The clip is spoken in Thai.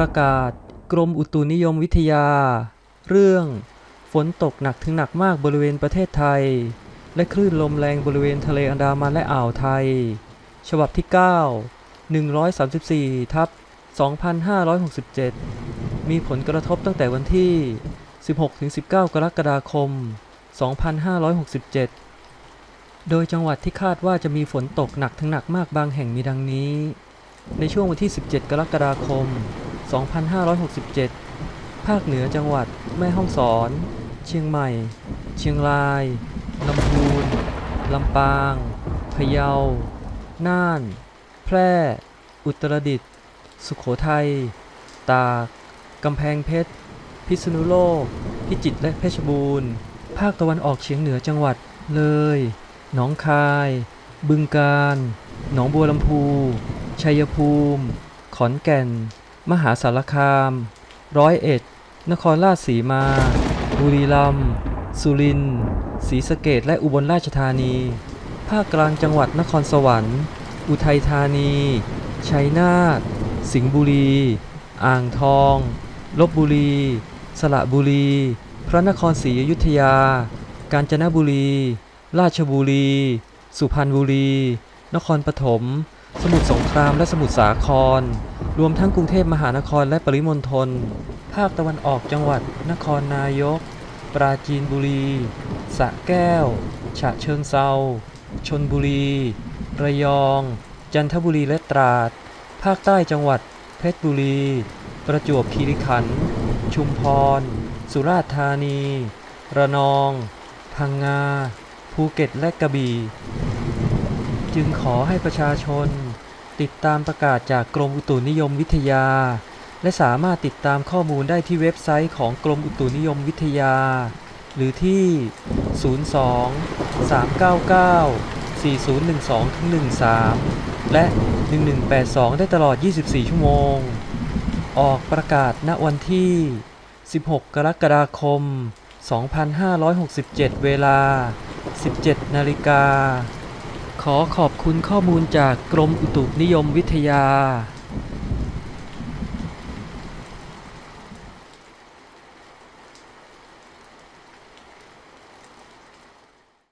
ประกาศ กรมอุตุนิยมวิทยา เรื่อง ฝนตกหนักถึงหนักมากบริเวณประเทศไทย และคลื่นลมแรงบริเวณทะเลอันดามันและอ่าวไทย ฉบับที่ 9 134ทับ2567 มีผลกระทบตั้งแต่วันที่ 16-19 กรกฎาคม 2567 โดยจังหวัดที่คาดว่าจะมีฝนตกหนักถึงหนักมากบางแห่งมีดังนี้ ในช่วงวันที่ 17 กรกฎาคม 2567 ภาคเหนือจังหวัดแม่ฮ่องสอน เชียงใหม่ เชียงราย ลำพูน ลำปาง พะเยา น่าน แพร่ อุตรดิตถ์ สุขโขทัย ตาก กำแพงเพชร พิษณุโลก พิจิตรและเพชรบูรณ์ ภาคตะวันออกเฉียงเหนือจังหวัดเลย หนองคาย บึงกาฬ หนองบัวลำพู ชัยภูมิ ขอนแก่น มหาสารคาม ร้อยเอ็ด นครราชสีมา บุรีรัมย์ สุรินทร์ ศรีสะเกดและอุบลราชธานี ภาคกลางจังหวัดนครสวรรค์ อุทัยธานี ชัยนาท สิงห์บุรี อ่างทอง ลบบุรี สระบุรี พระนครศรีอยุธยา กาญจนบุรี ราชบุรี สุพรรณบุรี นครปฐม สมุทรสงครามและสมุทรสาคร รวมทั้งกรุงเทพมหานครและปริมณฑล ภาคตะวันออกจังหวัดนครนายก ปราจีนบุรี สระแก้ว ฉะเชิงเซา ชนบุรี ระยอง จันทบุรีและตราด ภาคใต้จังหวัด เพชรบุรี ประจวบคีรีขันธ์ ชุมพร สุราษฎร์ธานี ระนอง พังงา ภูเก็ตและกระบี่ จึงขอให้ประชาชน ติดตามประกาศจากกรมอุตุนิยมวิทยา และสามารถติดตามข้อมูลได้ที่เว็บไซต์ของกรมอุตุนิยมวิทยา หรือที่ 02 399 4012 13 และ 1182 ได้ตลอด 24 ชั่วโมง ออกประกาศณวันที่ 16 กรกฎาคม 2567 เวลา 17 นาฬิกา ขอขอบคุณข้อมูลจากกรมอุตุนิยมวิทยา